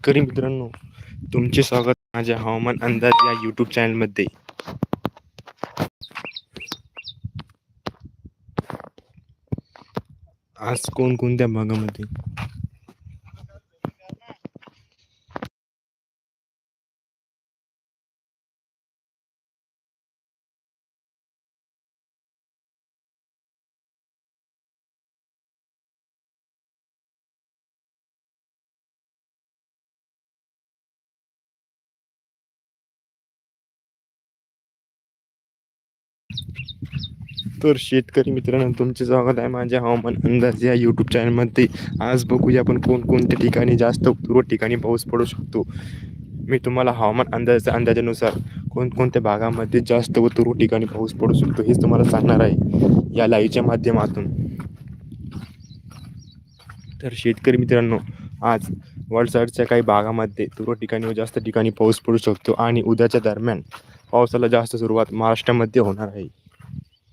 शेतकरी मित्रांनो तुमचे स्वागत माझ्या हवामान अंदाज या यूट्यूब चॅनलमध्ये आज कोणकोणत्या भागामध्ये? तर शेतकरी मित्रांनो तुमचे स्वागत आहे माझ्या हवामान अंदाज या यूट्यूब चॅनलमध्ये आज बघूया आपण कोणकोणत्या ठिकाणी जास्त पूर्व ठिकाणी पाऊस पडू शकतो. मी तुम्हाला हवामान अंदाजाच्या अंदाजानुसार कोणकोणत्या भागामध्ये जास्त व तुर्व ठिकाणी पाऊस पडू शकतो हेच तुम्हाला सांगणार आहे या लाईव्हच्या माध्यमातून. तर शेतकरी मित्रांनो आज वलसाडच्या काही भागामध्ये तुर्व ठिकाणी व जास्त ठिकाणी पाऊस पडू शकतो आणि उद्याच्या दरम्यान पावसाला जास्त सुरुवात महाराष्ट्रामध्ये होणार आहे.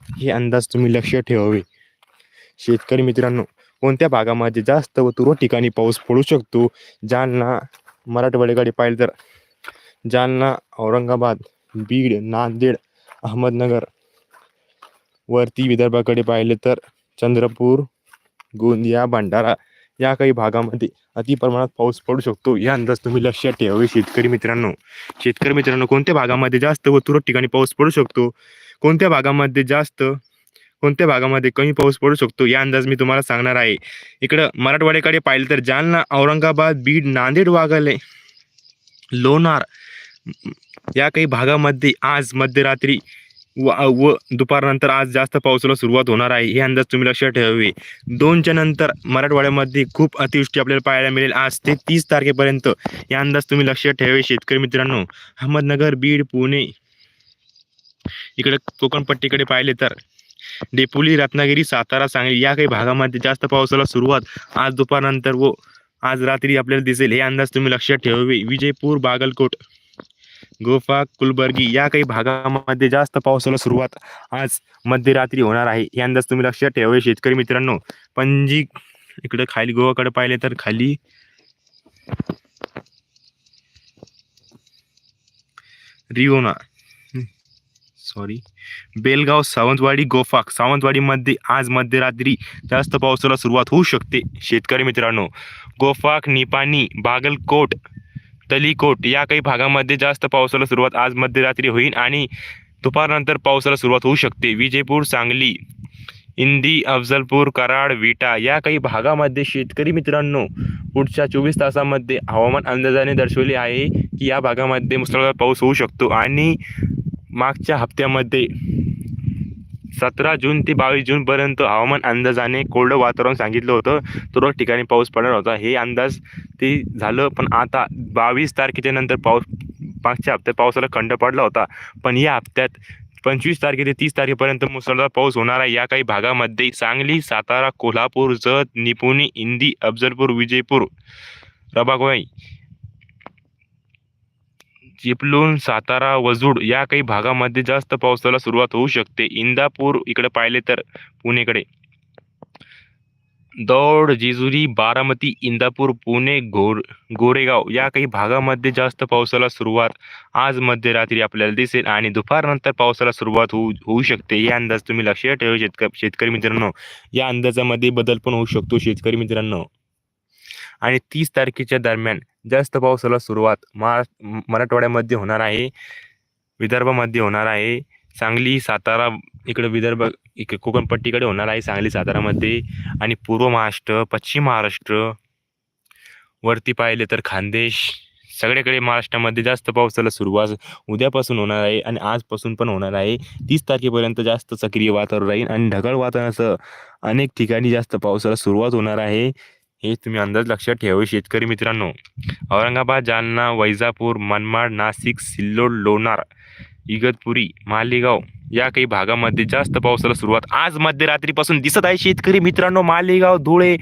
हे अंदाज तुम्ही लक्षात ठेवावे. शेतकरी मित्रांनो कोणत्या भागामध्ये जास्त व तुरळ ठिकाणी पाऊस पडू शकतो? जालना मराठवाड्याकडे पाहिलं तर. जालना औरंगाबाद बीड नांदेड अहमदनगर. वरती विदर्भाकडे पाहिले तर चंद्रपूर गोंदिया भंडारा या काही भागामध्ये अति प्रमाणात पाऊस पडू शकतो. या अंदाज तुम्ही लक्षात ठेवावे शेतकरी मित्रांनो. शेतकरी मित्रांनो कोणत्या भागामध्ये जास्त व तुरळक ठिकाणी पाऊस पडू शकतो? कोणत्या भागामध्ये जास्त कोणत्या भागामध्ये कमी पाऊस पडू शकतो या अंदाज मी तुम्हाला सांगणार आहे. इकडं मराठवाड्याकडे पाहिलं तर जालना औरंगाबाद बीड नांदेड वाघाले लोणार या काही भागामध्ये आज मध्यरात्री व व दुपारनंतर आज जास्त पावसाला सुरुवात होणार आहे. हे अंदाज तुम्ही लक्षात ठेवावे. दोनच्या नंतर मराठवाड्यामध्ये खूप अतिवृष्टी आपल्याला पाहायला मिळेल. आज ते तीस तारखेपर्यंत. या अंदाज तुम्ही लक्षात ठेवावे शेतकरी मित्रांनो. अहमदनगर बीड पुणे इकडे कोकणपट्टीकडे पाहिले तर डेपोली रत्नागिरी सातारा सांगली या काही भागामध्ये जास्त पावसाला सुरुवात आज दुपारनंतर व आज रात्री आपल्याला दिसेल. हे अंदाज तुम्ही लक्षात ठेवावे. विजयपूर बागलकोट गोफा कुलबर्गी या काही भागामध्ये जास्त पावसाला सुरुवात आज मध्यरात्री होणार आहे. हे अंदाज तुम्ही लक्षात ठेवावे. शेतकरी मित्रांनो पणजी इकडे खाली गोवाकडे पाहिले तर खाली. रिओना सॉरी बेलगाव सावंतवाडी गोफाक सावंतवाडीमध्ये आज मध्यरात्री जास्त पावसाला सुरुवात होऊ शकते शेतकरी मित्रांनो. गोफाक निपाणी बागलकोट तलीकोट या काही भागामध्ये जास्त पावसाला सुरुवात आज मध्यरात्री होईल आणि दुपारनंतर पावसाला सुरुवात होऊ शकते. विजयपूर सांगली इंदी अफजलपूर कराड विटा या काही भागामध्ये शेतकरी मित्रांनो पुढच्या चोवीस तासामध्ये हवामान अंदाजाने दर्शवले आहे की या भागामध्ये मुसळधार पाऊस होऊ शकतो आणि मागच्या हप्त्यामध्ये सतरा जून ते बावीस जूनपर्यंत हवामान अंदाजाने कोरडं वातावरण सांगितलं होतं. तुरळक ठिकाणी पाऊस पडणार होता. हे अंदाज ते झालं पण आता बावीस तारखेच्या नंतर पाऊस मागच्या हप्त्यात पावसाला खंड पडला होता. पण या हप्त्यात पंचवीस तारखे ते तीस तारखेपर्यंत मुसळधार पाऊस होणार आहे. या काही भागामध्ये सांगली सातारा कोल्हापूर जत निपुणी इंदी अफजलपूर विजयपूर रबागोई चिपळूण सातारा वजूड या काही भागामध्ये जास्त पावसाला सुरुवात होऊ शकते. इंदापूर इकडे पाहिले तर पुणेकडे. दौड जेजुरी बारामती इंदापूर पुणे गोर गोरेगाव या काही भागामध्ये जास्त पावसाला सुरुवात आज मध्यरात्री आपल्याला दिसेल आणि दुपारनंतर पावसाला सुरुवात होऊ होऊ शकते. या अंदाज तुम्ही लक्षात ठेवा शेतक शेतकरी मित्रांनो. या अंदाजामध्ये बदल पण होऊ शकतो शेतकरी मित्रांनो. आणि तीस तारखेच्या दरम्यान जास्त पावसाला सुरुवात महा मराठवाड्यामध्ये होणार आहे. विदर्भामध्ये होणार आहे. सांगली सातारा इकडे विदर्भ इकडे कोकणपट्टीकडे होणार आहे सांगली सातारामध्ये. आणि पूर्व महाराष्ट्र पश्चिम महाराष्ट्र वरती पाहिले तर खानदेश. सगळीकडे महाराष्ट्रामध्ये जास्त पावसाला सुरुवात उद्यापासून होणार आहे आणि आजपासून पण होणार आहे. तीस तारखेपर्यंत जास्त सक्रिय वातावरण राहील आणि ढगाळ वातावरणासह अनेक ठिकाणी जास्त पावसाला सुरुवात होणार आहे. हे तुम्ही अंदाज लक्षात ठेवावे शेतकरी मित्रांनो. औरंगाबाद जालना वैजापूर मनमाड नाशिक सिल्लोड लोणार इगतपुरी मालेगाव या काही भागामध्ये जास्त पावसाला सुरुवात आज मध्यरात्रीपासून दिसत आहे. शेतकरी मित्रांनो मालेगाव धुळे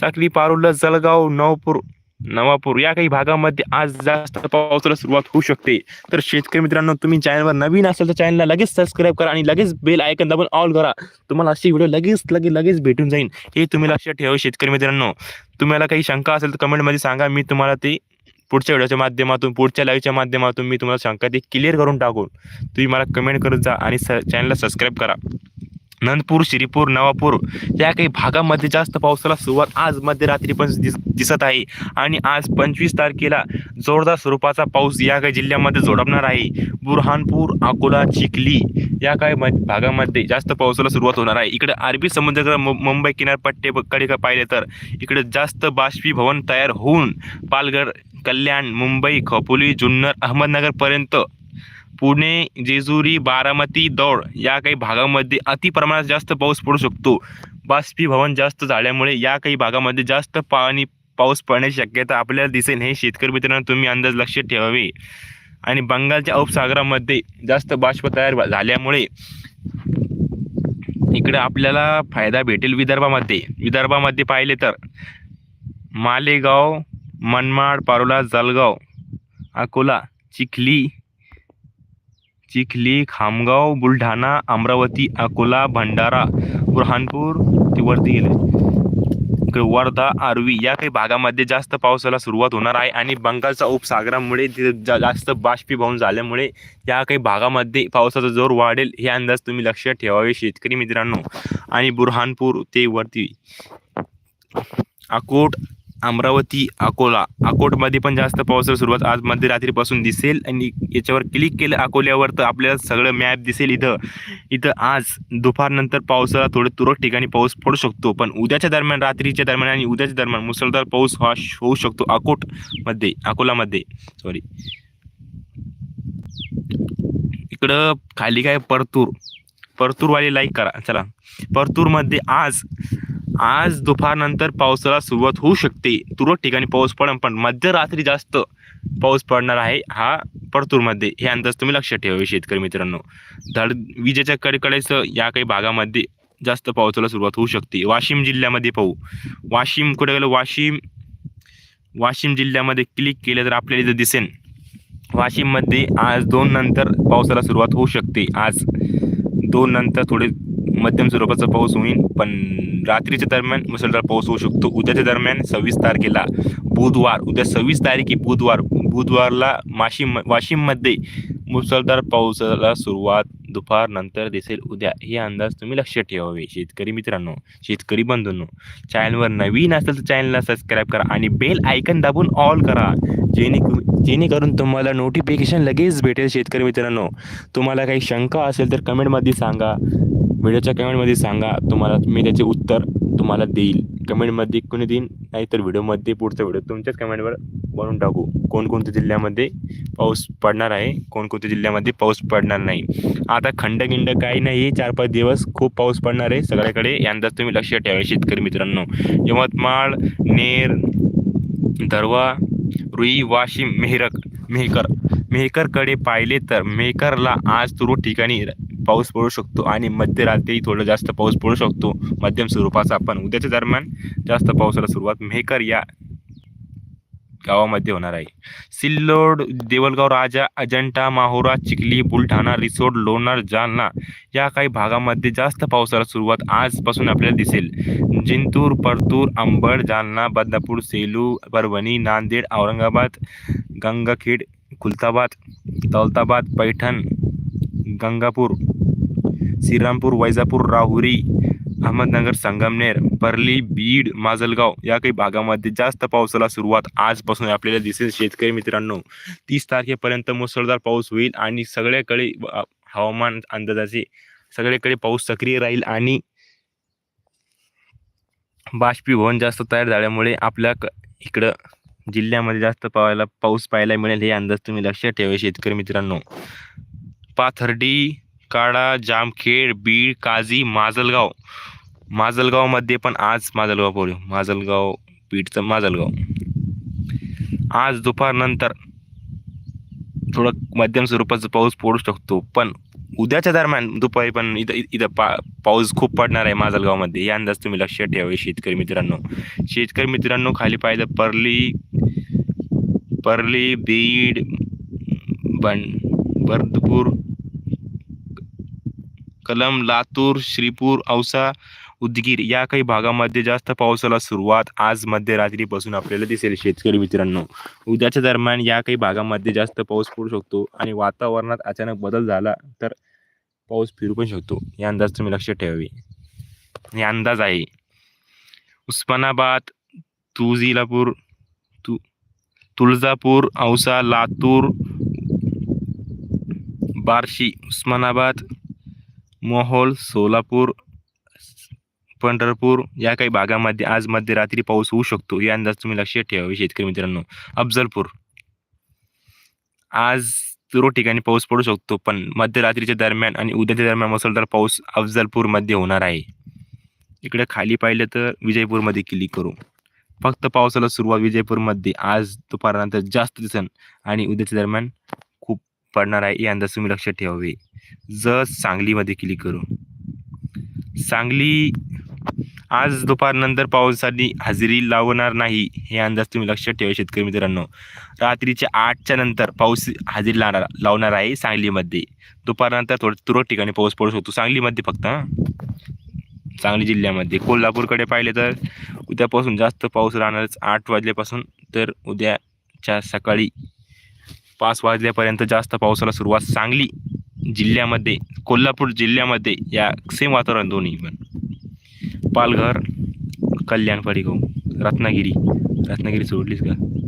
साखली पारोला जळगाव नवपूर नवापूर या काही भागामध्ये आज जास्त पावसाला सुरुवात होऊ शकते. तर शेतकरी मित्रांनो तुम्ही चॅनलवर नवीन असेल तर चॅनलला लगेच सबस्क्राईब करा आणि लगेच बेल आयकन दाबून ऑल करा. तुम्हाला अशी व्हिडिओ लगेच लगेच लगेच भेटून जाईल हे तुम्ही लक्षात ठेवा शेतकरी मित्रांनो. तुम्हाला काही शंका असेल तर कमेंटमध्ये सांगा. मी तुम्हाला ते पुढच्या व्हिडिओच्या माध्यमातून पुढच्या लाईव्हच्या माध्यमातून मी तुम्हाला शंका ते क्लिअर करून टाकून तुम्ही मला कमेंट करत जा आणि स चॅनलला सबस्क्राईब करा. नंदपूर श्रीपूर नवापूर या काही भागामध्ये जास्त पावसाला सुरुवात आज मध्यरात्री पण दिस दिसत आहे. आणि आज पंचवीस तारखेला जोरदार स्वरूपाचा पाऊस या काही जिल्ह्यामध्ये जोडपणार आहे. बुरहानपूर अकोला चिखली या काही म- भागामध्ये जास्त पावसाला सुरुवात होणार आहे. इकडे अरबी समुद्र मुंबई किनारपट्टीकडे का पाहिले तर इकडे जास्त बाष्पीभवन तयार होऊन पालघर कल्याण मुंबई खोपोली जुन्नर अहमदनगरपर्यंत पुणे जेजुरी बारामती दौड या काही भागामध्ये अति प्रमाणात जास्त पाऊस पडू शकतो. बाष्पीभवन जास्त झाल्यामुळे या काही भागामध्ये जास्त पाणी पाऊस पडण्याची शक्यता आपल्याला दिसेल हे शेतकरी मित्रांनो तुम्ही अंदाज लक्षात ठेवावे. आणि बंगालच्या उपसागरामध्ये जास्त बाष्प तयार झाल्यामुळे इकडे आपल्याला फायदा भेटेल विदर्भामध्ये. विदर्भामध्ये पाहिले तर मालेगाव मनमाड पारोला जलगाव अकोला चिखली चिखली खामगाव बुलढाणा अमरावती अकोला भंडारा बुरहानपूर ते वरती गेले. इकडे वर्धा आर्वी या काही भागामध्ये जास्त पावसाला सुरुवात होणार आहे आणि बंगालच्या उपसागरामुळे तिथे जा- जास्त बाष्पीभवन झाल्यामुळे या काही भागामध्ये पावसाचा जोर वाढेल हे अंदाज तुम्ही लक्षात ठेवावे शेतकरी मित्रांनो. आणि बुरहानपूर ते वरती. अकोट अमरावती अकोला. अकोटमध्ये पण जास्त पावसाला सुरुवात आज मध्यरात्रीपासून दिसेल आणि याच्यावर क्लिक केलं अकोल्यावर तर आपल्याला सगळं मॅप दिसेल इथं. इथं आज दुपारनंतर पावसाला थोडे तुरळक ठिकाणी पाऊस पडू शकतो पण उद्याच्या दरम्यान रात्रीच्या दरम्यान आणि उद्याच्या दरम्यान मुसळधार पाऊस हा होऊ शकतो अकोटमध्ये अकोलामध्ये. सॉरी इकडं खाली काय? परतूर. परतूरवाले लाईक करा. चला. परतूरमध्ये आज आज दुपारनंतर पावसाला सुरुवात होऊ शकते. तुरळक ठिकाणी पाऊस पडेल पण मध्यरात्री जास्त पाऊस पडणार आहे हा परतूरमध्ये. हे अंदाज तुम्ही लक्षात ठेवावे शेतकरी मित्रांनो. धड विजेच्या कडकडेच या काही भागामध्ये जास्त पावसाला सुरुवात होऊ शकते. वाशिम जिल्ह्यामध्ये पाहू. वाशिम कुठे गेलं? वाशिम वाशिम जिल्ह्यामध्ये क्लिक केलं तर आपल्याला इथं दिसेल वाशिममध्ये आज दोन नंतर पावसाला सुरुवात होऊ शकते. आज दोन नंतर थोडे मध्यम स्वरूपाचा पाऊस होईल पण रात्रीच्या दरम्यान मुसळधार पाऊस होऊ शकतो. उद्याच्या दरम्यान सव्वीस तारखेला बुधवार उद्या सव्वीस तारीख आहे बुधवार. बुधवारला माशिम वाशिममध्ये मुसळधार पावसाला सुरुवात दुपार नंतर दिसेल. उद्या हे अंदाज तुम्ही लक्षात ठेवावे. शेतकरी मित्रांनो शेतकरी बंधूंनो चॅनलवर नवीन असेल तर चॅनलला सबस्क्राईब करा आणि बेल आयकन दाबून ऑल करा. जेणे जेणेकरून तुम्हाला नोटिफिकेशन लगेच भेटेल शेतकरी मित्रांनो. तुम्हाला काही शंका असेल तर कमेंटमध्ये सांगा. व्हिडिओच्या कमेंटमध्ये सांगा तुम्हाला मी त्याचे उत्तर तुम्हाला देईल. कमेंटमध्ये कोणी देईन नाहीतर व्हिडिओमध्ये पुढचा व्हिडिओ तुमच्याच कमेंटवर बनवून टाकू. कोणकोणत्या जिल्ह्यामध्ये पाऊस पडणार आहे कोणकोणत्या जिल्ह्यामध्ये पाऊस पडणार नाही. आता खंडगिंड काही नाही चार पाच दिवस खूप पाऊस पडणार आहे. सगळ्याकडे यांदाच तुम्ही लक्षात ठेवा शेतकरी मित्रांनो. यवतमाळ नेर दरवा रुई वाशिम मेहरक मेहकर मेहकरकडे पाहिले तर मेहकरला आज तुरळक ठिकाणी पाऊस पडू शकतो आणि मध्यरात्री थोडं जास्त पाऊस पडू शकतो. मध्यम स्वरूपाचा पण उद्याच्या दरम्यान जास्त पावसाला सुरुवात मेहकर या गावामध्ये होणार आहे. सिल्लोड देवलगाव राजा अजंठा माहोरा चिखली बुलढाणा रिसोड लोणार जालना या काही भागामध्ये जास्त पावसाला सुरुवात आजपासून आपल्याला दिसेल. जिंतूर परतूर अंबड जालना बदनापूर सेलू परभणी नांदेड औरंगाबाद गंगाखेड खुलताबाद दौलताबाद पैठण गंगापूर श्रीरामपूर वैजापूर राहुरी अहमदनगर संगमनेर परली बीड माजलगाव या काही भागामध्ये जास्त पावसाला सुरुवात आजपासून आपल्याला दिसेल शेतकरी मित्रांनो. तीस तारखेपर्यंत मुसळधार पाऊस होईल आणि सगळ्याकडे हवामान अंदाजाचे सगळीकडे पाऊस सक्रिय राहील आणि बाष्पीभवन जास्त तयार झाल्यामुळे आपल्या इकडं जिल्ह्यामध्ये जास्त पावायला पाऊस पाहायला मिळेल हे अंदाज तुम्ही लक्षात ठेवा शेतकरी मित्रांनो. पाथर्डी काडा जामखेड बीड काझी माजलगाव. माजलगावमध्ये पण आज माजलगाव पोळी माजलगाव बीडचं माजलगाव. आज दुपारनंतर थोडं मध्यम स्वरूपाचा पाऊस पडू शकतो पण उद्याच्या दरम्यान दुपारी पण इथं इथं पा पाऊस खूप पडणार आहे माजलगावमध्ये. या अंदाज तुम्ही लक्षात ठेवावे शेतकरी मित्रांनो. शेतकरी मित्रांनो खाली पाहिलं परली परली बीड बन बर्दपूर कलम लातूर श्रीपूर औसा उदगीर या काही भागामध्ये जास्त पावसाला सुरुवात आज मध्यरात्रीपासून आपल्याला दिसेल शेतकरी मित्रांनो. उद्याच्या दरम्यान या काही भागामध्ये जास्त पाऊस पडू शकतो आणि वातावरणात अचानक बदल झाला तर पाऊस फिरू पण शकतो. या अंदाज तुम्ही लक्षात ठेवावे. हे अंदाज आहे. उस्मानाबाद तुळजीलापूर तु तुळजापूर औसा लातूर बार्शी उस्मानाबाद मोहोळ सोलापूर पंढरपूर या काही भागामध्ये आज मध्यरात्री पाऊस होऊ शकतो. या अंदाज तुम्ही लक्षात ठेवावे हो शेतकरी मित्रांनो. अफजलपूर. आज सर्व ठिकाणी पाऊस पडू शकतो पण मध्यरात्रीच्या दरम्यान आणि उद्याच्या दरम्यान मुसळधार पाऊस अफजलपूरमध्ये होणार आहे. इकडे खाली पाहिलं तर विजयपूरमध्ये क्लिक करू फक्त पावसाला सुरुवात विजयपूरमध्ये. आज दुपारनंतर जास्त दिसन आणि उद्याच्या दरम्यान खूप पडणार आहे या अंदाज तुम्ही लक्षात ठेवावे हो. जस सांगलीमध्ये क्लिक करू सांगली आज दुपारनंतर पावसाने हजेरी लावणार नाही हे अंदाज तुम्ही लक्षात ठेवा शेतकरी मित्रांनो. रात्रीच्या आठच्या नंतर पाऊस हजेरी लावणार लावणार आहे सांगलीमध्ये. दुपारनंतर थोडं तुरळक ठिकाणी पाऊस पडू शकतो. सांगलीमध्ये फक्त सांगली जिल्ह्यामध्ये. कोल्हापूरकडे पाहिले तर उद्यापासून जास्त पाऊस राहणारच आठ वाजल्यापासून तर उद्याच्या सकाळी पाच वाजल्यापर्यंत जास्त पावसाला सुरुवात सांगली. जिल्ह्यामध्ये कोल्हापूर जिल्ह्यामध्ये या सेम वातावरण दोन्ही पण. पालघर कल्याण फडीगाव रत्नागिरी. रत्नागिरी सोडलीस का?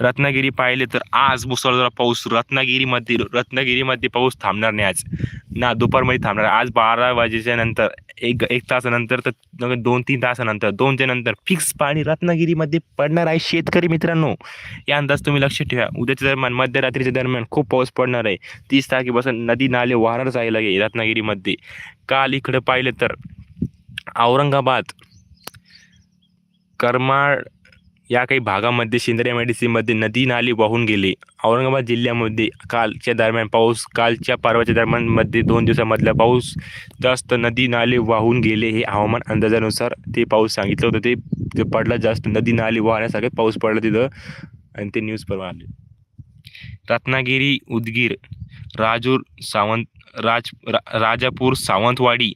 रत्नागिरी पाहिले तर आज मुसळधार पाऊस रत्नागिरीमध्ये रत्नागिरीमध्ये पाऊस थांबणार नाही आज. ना दुपारमध्ये थांबणार. आज बारा वाजेच्या नंतर एक एक तासानंतर तर दोन तीन तासानंतर दोनच्या नंतर फिक्स पाणी रत्नागिरीमध्ये पडणार आहे शेतकरी मित्रांनो. या अंदाज तुम्ही लक्ष ठेवा. उद्याच्या दरम्यान मध्यरात्रीच्या दरम्यान खूप पाऊस पडणार आहे. तीस तारखेपासून नदी नाले वाहणार जायला लगे रत्नागिरीमध्ये. काल इकडे पाहिलं तर औरंगाबाद करमाळ या काही भागामध्ये शेंद्रे मेडिसिनमध्ये नदी नाली वाहून गेले. औरंगाबाद जिल्ह्यामध्ये कालच्या दरम्यान पाऊस कालच्या परवाच्या दरम्यानमध्ये दोन दिवसामधला पाऊस जास्त नदी नाले वाहून गेले हे हवामान अंदाजानुसार ते पाऊस सांगितलं होतं. ते ते पडला जास्त नदी नाली वाहण्यासारखे पाऊस पडला तिथं आणि ते न्यूज परवा आले. रत्नागिरी उदगीर राजूर सावंत राज रा, राजापूर सावंतवाडी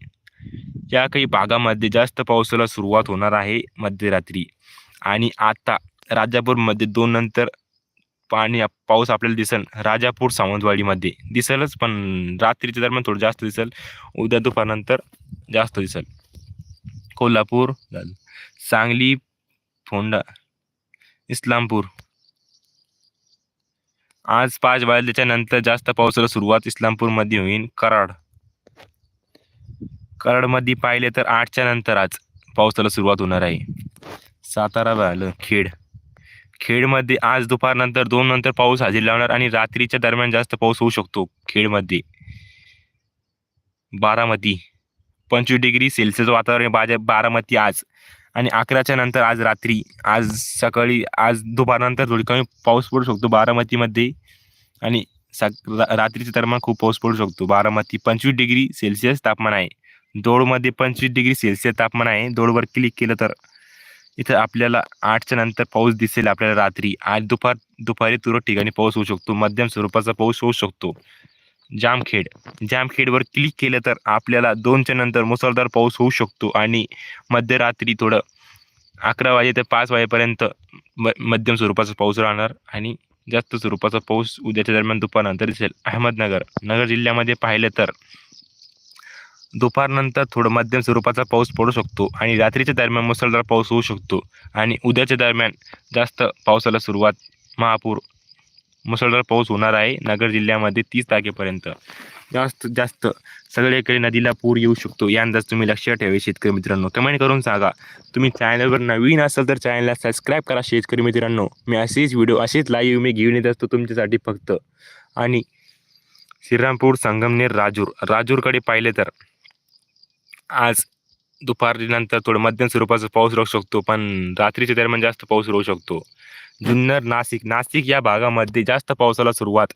या काही भागामध्ये जास्त पावसाला सुरुवात होणार आहे मध्यरात्री. आणि आता राजापूरमध्ये दोन नंतर पाणी पाऊस आपल्याला दिसेल. राजापूर सावंतवाडीमध्ये दिसेलच पण रात्रीच्या दरम्यान थोडं जास्त दिसेल. उद्या दुपारनंतर जास्त दिसेल. कोल्हापूर सांगली फोंडा इस्लामपूर. आज पाच वाजल्याच्या नंतर जास्त पावसाला सुरुवात इस्लामपूरमध्ये होईल कराड. कराडमध्ये पाहिले तर आठच्या नंतर आज पावसाला सुरुवात होणार आहे. सातारा झालं खेड. खेडमध्ये आज दुपारनंतर दोन नंतर पाऊस हजेरी लावणार आणि रात्रीच्या दरम्यान जास्त पाऊस होऊ शकतो खेडमध्ये. बारामती. पंचवीस डिग्री सेल्सिअस वातावरण आहे बाजा बारामती आज. आणि अकराच्या नंतर आज रात्री आज सकाळी आज दुपारनंतर थोडी कमी पाऊस पडू शकतो बारामतीमध्ये. आणि सक रा- रात्रीच्या दरम्यान खूप पाऊस पडू शकतो बारामती. पंचवीस डिग्री सेल्सिअस तापमान आहे. दौडमध्ये पंचवीस डिग्री सेल्सिअस तापमान आहे. दौडवर क्लिक केलं तर इथं आपल्याला आठच्या नंतर पाऊस दिसेल आपल्याला रात्री. आज दुपार दुपारी तुरळक ठिकाणी पाऊस होऊ शकतो. मध्यम स्वरूपाचा पाऊस होऊ शकतो. जामखेड. जामखेडवर क्लिक केलं तर आपल्याला दोनच्या नंतर मुसळधार पाऊस होऊ शकतो आणि मध्यरात्री थोडं अकरा वाजे ते पाच वाजेपर्यंत म मध्यम स्वरूपाचा पाऊस राहणार आणि जास्त स्वरूपाचा पाऊस उद्याच्या दरम्यान दुपारनंतर दिसेल. अहमदनगर. नगर जिल्ह्यामध्ये पाहिलं तर दुपारनंतर थोडं मध्यम स्वरूपाचा पाऊस पडू शकतो आणि रात्रीच्या दरम्यान मुसळधार पाऊस होऊ शकतो आणि उद्याच्या दरम्यान जास्त पावसाला सुरुवात महापूर मुसळधार पाऊस होणार आहे. नगर जिल्ह्यामध्ये तीस तारखेपर्यंत. जास्त जास्त सगळीकडे नदीला पूर येऊ शकतो. या अंदाज तुम्ही लक्षात ठेवा शेतकरी मित्रांनो. कमेंट करून सांगा. तुम्ही चॅनलवर नवीन असाल तर चॅनलला सबस्क्राईब करा शेतकरी मित्रांनो. मी असेच व्हिडिओ असेच लाईव्ह मी घेऊन येत असतो तुमच्यासाठी फक्त. आणि श्रीरामपूर संगमनेर राजूर. राजूरकडे पाहिले तर आज दुपारीनंतर थोडं मध्यम स्वरूपाचा पाऊस राहू शकतो पण रात्रीच्या दरम्यान जास्त पाऊस राहू शकतो. जुन्नर नाशिक नाशिक या भागामध्ये जास्त पावसाला सुरुवात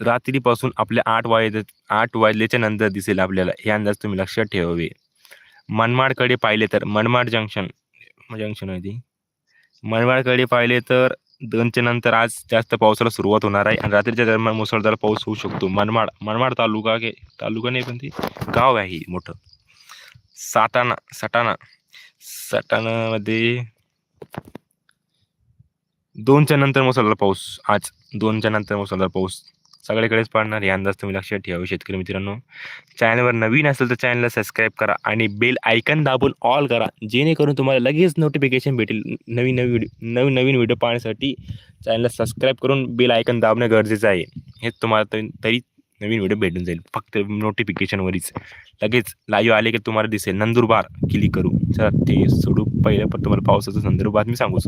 रात्रीपासून आपल्या आठ वाजे आठ वाजल्याच्या नंतर दिसेल आपल्याला. हे अंदाज तुम्ही लक्षात ठेवावे. मनमाडकडे पाहिले तर मनमाड जंक्शन जंक्शन आहे ती. मनमाडकडे पाहिले तर दोनच्या नंतर आज जास्त पावसाला सुरुवात होणार आहे आणि रात्रीच्या दरम्यान मुसळधार पाऊस होऊ शकतो. मनमाड मनमाड तालुका के तालुका नाही पण ते गाव आहे मोठं. साताना सटाणा. सटाणामध्ये दोनच्या नंतर मुसळधार पाऊस. आज दोनच्या नंतर मुसळधार पाऊस. सगळीकडेच पडणार हे अंदाज तुम्ही लक्षात ठेवा हो शेतकरी मित्रांनो. चॅनलवर नवीन असेल तर चॅनलला सबस्क्राईब करा आणि बेल आयकन दाबून ऑल करा. जेणेकरून तुम्हाला लगेच नोटिफिकेशन भेटेल नवीन नवीन व्हिडिओ नवीन नवीन व्हिडिओ पाहण्यासाठी. चॅनलला सबस्क्राईब करून बेल आयकन दाबणं गरजेचं आहे. हेच तुम्हाला तरी तरी नवीन व्हिडिओ भेटून जाईल. फक्त नोटिफिकेशनवरच लगेच लाईव्ह आले की तुम्हाला दिसेल. नंदुरबार क्लिक करू. चला ते सोडू पहिलं पण तुम्हाला पावसाचं संदर्भ बातमी सांगूच.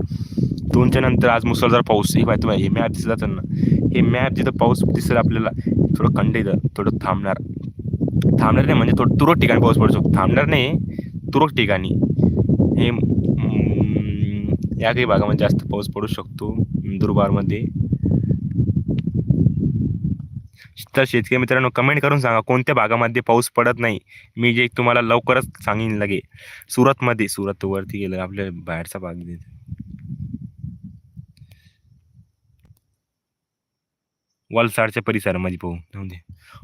दोनच्या नंतर आज मुसळधार पाऊस. हे पाहिजे तुम्हाला हे मॅप दिसत जातं ना? हे मॅप जिथं पाऊस दिसेल आपल्याला थोडं खंड थोडं थांबणार. थांबणार नाही म्हणजे थोडं तुरळक ठिकाणी पाऊस पडू शकतो थांबणार नाही तुरळक ठिकाणी. हे या काही भागामध्ये जास्त पाऊस पडू शकतो. नंदुरबारमध्ये. तर शेतकरी मित्रांनो कमेंट करून सांगा कोणत्या भागामध्ये पाऊस पडत नाही? मी जे तुम्हाला लवकरच सांगेन लगे. सुरतमध्ये सुरत वरती गेलं आपल्या बाहेरचा भाग आहे. वलसाडच्या परिसरामध्ये पाहू जाऊ दे.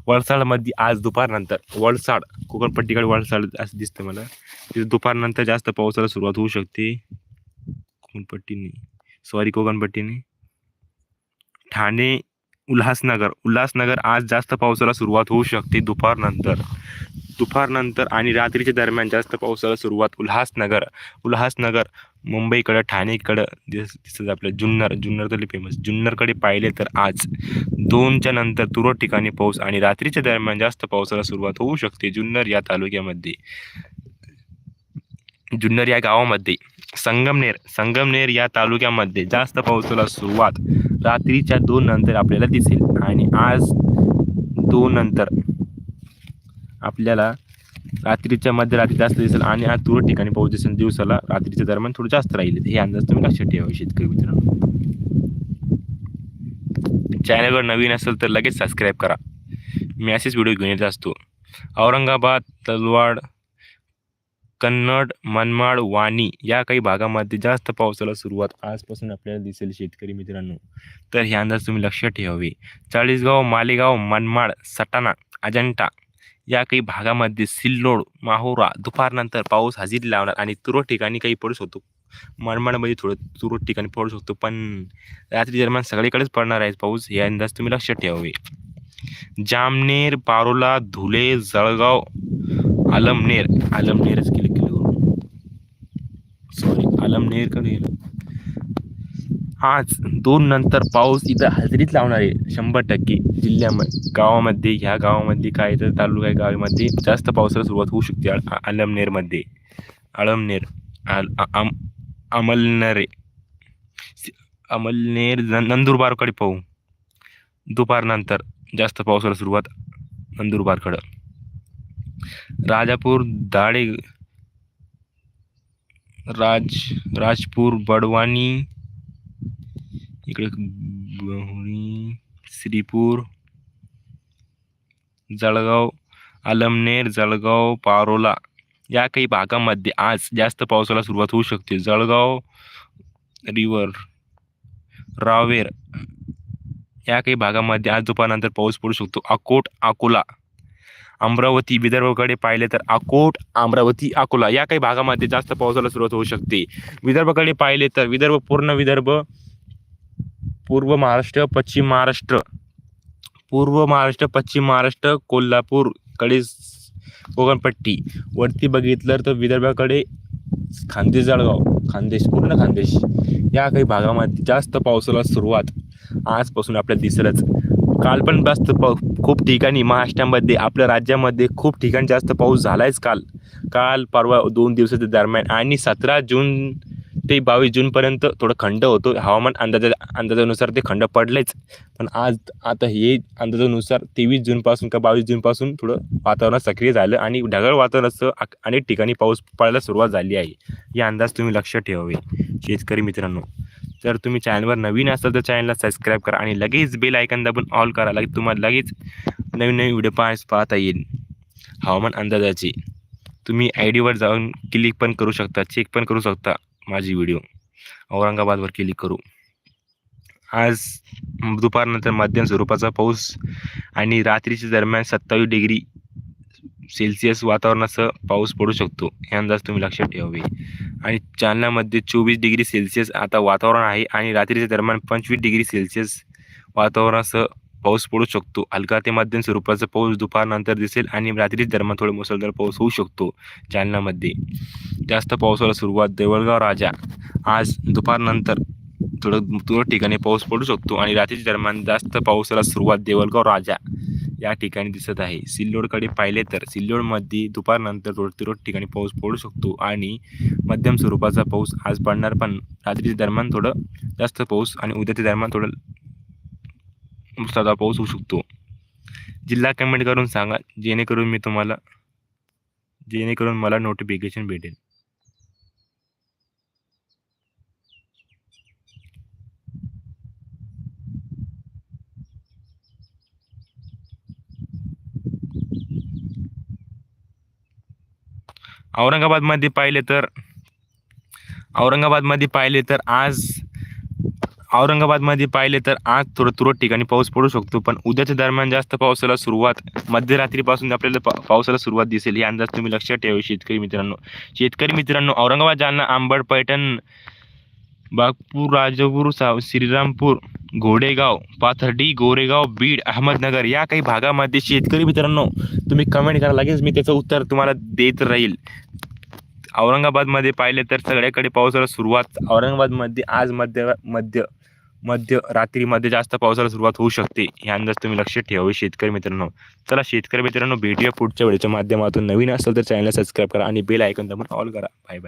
वलसाडमध्ये आज दुपारनंतर वलसाड कोकणपट्टीकडे वलसाड असं दिसतं मला. तिथे दुपारनंतर जास्त पावसाला सुरुवात होऊ शकते. कोकणपट्टीने सॉरी कोकणपट्टीने. ठाणे उल्हासनगर. उल्हासनगर आज जास्त पावसाला सुरुवात होऊ शकते दुपारनंतर. दुपारनंतर आणि रात्रीच्या दरम्यान जास्त पावसाला सुरुवात उल्हासनगर. उल्हासनगर मुंबईकडं ठाणेकडं दिस दिसत आपलं जुन्नर. जुन्नर तरी फेमस जुन्नरकडे पाहिले तर आज दोनच्या नंतर तुरळक ठिकाणी पाऊस आणि रात्रीच्या दरम्यान जास्त पावसाला सुरुवात होऊ शकते जुन्नर या तालुक्यामध्ये. जुन्नर या गावामध्ये. संगमनेर संगमनेर या तालुक्यामध्ये जास्त पावसाला सुरुवात रात्रीच्या दोन नंतर आपल्याला दिसेल. आणि आज दोन नंतर आपल्याला रात्रीच्या मध्यरात्री जास्त दिसेल आणि आज तुरळक ठिकाणी पाऊस दिसेल. दिवसाला रात्रीच्या दरम्यान थोडं जास्त राहील. हे अंदाज तुम्ही लक्षात ठेवा शेतकरी मित्रांनो? चॅनलवर नवीन असेल तर लगेच सबस्क्राईब करा. मी असेच व्हिडिओ घेऊन येत असतो. औरंगाबाद तलवाड कन्नड मनमाड वाणी या काही भागामध्ये जास्त पावसाला सुरुवात आजपासून आपल्याला दिसेल शेतकरी मित्रांनो. तर हे अंदाज तुम्ही लक्षात ठेवावे. चाळीसगाव मालेगाव मनमाड सटाणा अजंठा या काही भागामध्ये सिल्लोड माहोरा दुपारनंतर पाऊस हजेरी लावणार आणि तुरळक ठिकाणी काही पडू शकतो मनमाडमध्ये थोडं तुरळक ठिकाणी पडू शकतो पण रात्री दरम्यान सगळीकडेच पडणार आहे पाऊस हे अंदाज तुम्ही लक्षात ठेवावे. जामनेर पारोला धुले जळगाव आलमनेर. आलमनेरच केले. सॉरी आलमनेरकडे गेलो आज दोन नंतर पाऊस इथं हजेरीच लावणार आहे शंभर टक्के. जिल्ह्यामध्ये गावामध्ये ह्या गावामध्ये काय तर तालुका गावामध्ये जास्त पावसाला सुरुवात होऊ शकते. आलमनेरमध्ये. आळमनेर आल आम अमलनेरे. अमलनेर नंदुरबारकडे पाहू. दुपारनंतर जास्त पावसाला सुरुवात नंदुरबारकडं. राजापूर दाडे राज राजपूर बडवानी इकडे बहुणी श्रीपूर जळगाव आलमनेर जळगाव पारोला या काही भागामध्ये आज जास्त पावसाला सुरुवात होऊ शकते. जळगाव रिवर रावेर या काही भागामध्ये आज दुपारनंतर पाऊस पडू शकतो. अकोट अकोला अमरावती विदर्भाकडे पाहिले तर अकोट अमरावती अकोला या काही भागामध्ये जास्त पावसाला सुरुवात होऊ शकते. विदर्भाकडे पाहिले तर विदर्भ पूर्ण विदर्भ पूर्व महाराष्ट्र पश्चिम महाराष्ट्र पूर्व महाराष्ट्र पश्चिम महाराष्ट्र कोल्हापूरकडे स- कोकणपट्टी वरती बघितलं तर विदर्भाकडे खानदेश जळगाव खानदेश पूर्ण खानदेश या काही भागामध्ये जास्त पावसाला सुरुवात आजपासून आपल्याला दिसेलच. काल पण जास्त पाऊ खूप ठिकाणी महाराष्ट्रामध्ये आपल्या राज्यामध्ये खूप ठिकाणी जास्त पाऊस झालायच काल. काल परवा दोन दिवसाच्या दरम्यान आणि सतरा जून ते बावीस जूनपर्यंत थोडं खंड होतो. हवामान अंदाजा अंदाजानुसार ते खंड पडलेच. पण आज आता हे अंदाजानुसार तेवीस जूनपासून का बावीस जूनपासून थोडं वातावरण सक्रिय झालं आणि ढगाळ वातावरणाचं अनेक ठिकाणी पाऊस पडायला सुरुवात झाली आहे. या अंदाज तुम्ही लक्षात ठेवावे. शेतकरी मित्रांनो जर तुम्ही चॅनलवर नवीन असाल तर चॅनलला सबस्क्राईब करा आणि लगेच बेल आयकन दाबून ऑल करा. लगेच तुम्हाला लगेच नवीन नवीन व्हिडिओ पाहण्यास पाहता येईल. हवामान अंदाजाचे. तुम्ही आय डीवर जाऊन क्लिक पण करू शकता. चेक पण करू शकता माझी व्हिडिओ औरंगाबादवर क्लिक करू. आज दुपारनंतर मध्यम स्वरूपाचा पाऊस आणि रात्रीच्या दरम्यान सत्तावीस डिग्री सेल्सिअस वातावरणासह पाऊस पडू शकतो हे अंदाज तुम्ही लक्षात ठेवावे आणि जालन्यामध्ये चोवीस डिग्री सेल्सिअस आता वातावरण आहे आणि रात्रीच्या दरम्यान पंचवीस डिग्री सेल्सिअस वातावरणासह पाऊस पडू शकतो. हलका ते मध्यम स्वरूपाचा पाऊस दुपारनंतर दिसेल आणि रात्री दरम्यान थोडे मुसळधार पाऊस होऊ शकतो जालन्यामध्ये जास्त पावसाला सुरुवात देवळगाव राजा. आज दुपारनंतर थोडं तुरळक ठिकाणी पाऊस पडू शकतो आणि रात्रीच्या दरम्यान जास्त पावसाला सुरुवात देवळगाव राजा. या ठिकाणी दिसत आहे. सिल्लोडकडे पाहिले तर सिल्लोडमध्ये दुपारनंतर थोडं रोज ठिकाणी पाऊस पडू शकतो आणि मध्यम स्वरूपाचा पाऊस आज पडणार पण रात्रीच्या दरम्यान थोडं जास्त पाऊस आणि उद्याच्या दरम्यान थोडं मुसळधार पाऊस होऊ शकतो. जिल्हा कमेंट करून सांगा जेणेकरून मी तुम्हाला जेणेकरून मला नोटिफिकेशन भेटेल. औरंगाबादमध्ये पाहिले तर औरंगाबादमध्ये पाहिले तर आज औरंगाबादमध्ये पाहिले तर आज थोडं तुरळक ठिकाणी पाऊस पडू शकतो पण उद्याच्या दरम्यान जास्त पावसाला सुरुवात मध्यरात्रीपासून आपल्याला पा पावसाला सुरुवात दिसेल हे अंदाज तुम्ही लक्षात ठेवा शेतकरी मित्रांनो. शेतकरी मित्रांनो औरंगाबाद जालना आंबड पैठण बागपूर राजापूर सा श्रीरामपूर घोडेगाव पाथर्डी गोरेगाव बीड अहमदनगर या काही भागामध्ये शेतकरी मित्रांनो तुम्ही कमेंट करा. लगेच मी त्याचं उत्तर तुम्हाला देत राहील. औरंगाबादमध्ये पाहिले तर सगळ्याकडे पावसाला सुरुवात औरंगाबादमध्ये आज मध्य मध्य मध्य रात्रीमध्ये जास्त पावसाला सुरुवात होऊ शकते. हे अंदाज तुम्ही लक्षात ठेवावे हो शेतकरी मित्रांनो. चला शेतकरी मित्रांनो भेटूया पुढच्या वेळेच्या माध्यमातून. नवीन असेल तर चॅनलला सबस्क्राईब करा आणि बेल ऐकून दाबून ऑल करा. Bye bye